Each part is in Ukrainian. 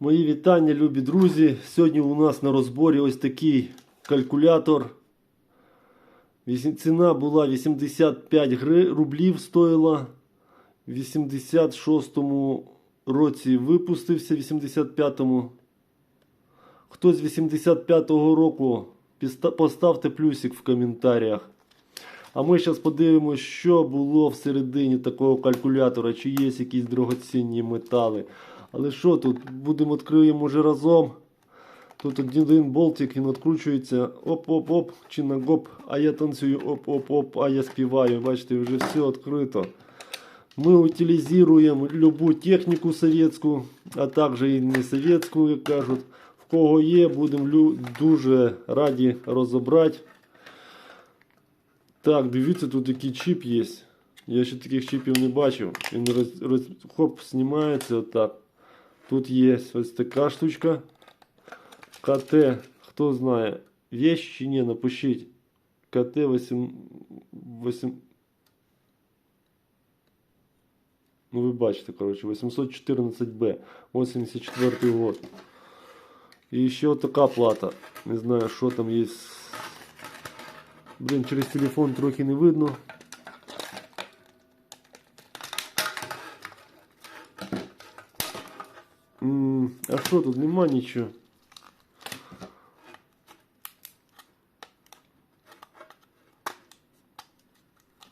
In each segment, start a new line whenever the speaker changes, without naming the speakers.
Мої вітання, любі друзі. Сьогодні у нас на розборі ось такий калькулятор. Ціна була 85 рублів стоїла. В 86-му році випустився, в 85-му. Хто з 85-го року, поставте плюсик в коментарях. А ми зараз подивимося, що було всередині такого калькулятора, чи є якісь дорогоцінні метали. Але що тут? Будемо відкриємо вже разом. Тут один болтик, він відкручується. Оп-оп-оп, чи на гоп, а я танцюю, оп-оп-оп, а я співаю. Бачите, вже все відкрито. Ми утилізуємо любу техніку совєтську, а також і не совєтську, як кажуть. В кого є, будемо дуже раді розібрати. Так, дивіться, тут який чіп є. Я ще таких чіпів не бачив. Він роз, роз, хоп, знімається отак. Тут є ось така штучка. КТ, хто знає, є чи ні, напишіть. КТ 8, 8... Ну ви бачите, коротше, 814Б, 84 год. І ще така плата. Не знаю, що там є. Блін, через телефон трохи не видно. А що тут нема нічого?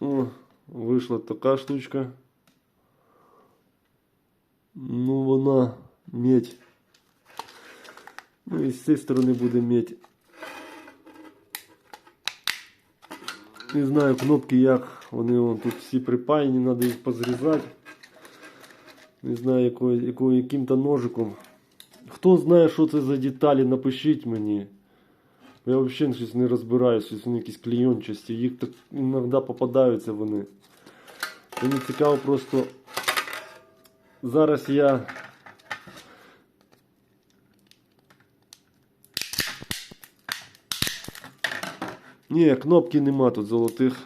О, вийшла така штучка. Ну, вона медь. Ну і з цієї сторони буде медь. Не знаю кнопки як. Вони вон, тут всі припаяні, треба їх позрізати. Не знаю якою, якою, яким-то ножиком. Хто знає, що це за деталі, напишіть мені. Я взагалі щось не розбираюся, щось вони якісь клейончасті. Їх так іноді попадаються вони. Мені цікаво просто. Зараз я. Ні, кнопки нема тут золотих.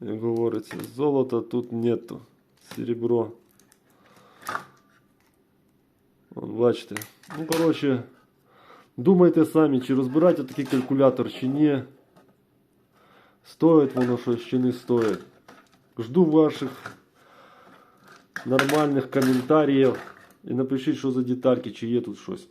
Як говориться, золота тут нету. Серебро. Вон, бачите. Ну, коротше, думайте самі, чи розбирати такий калькулятор, чи ні. Стоїть воно щось, чи не стоїть. Жду ваших нормальних коментарів. І напишіть, що за детальки, чи є тут щось.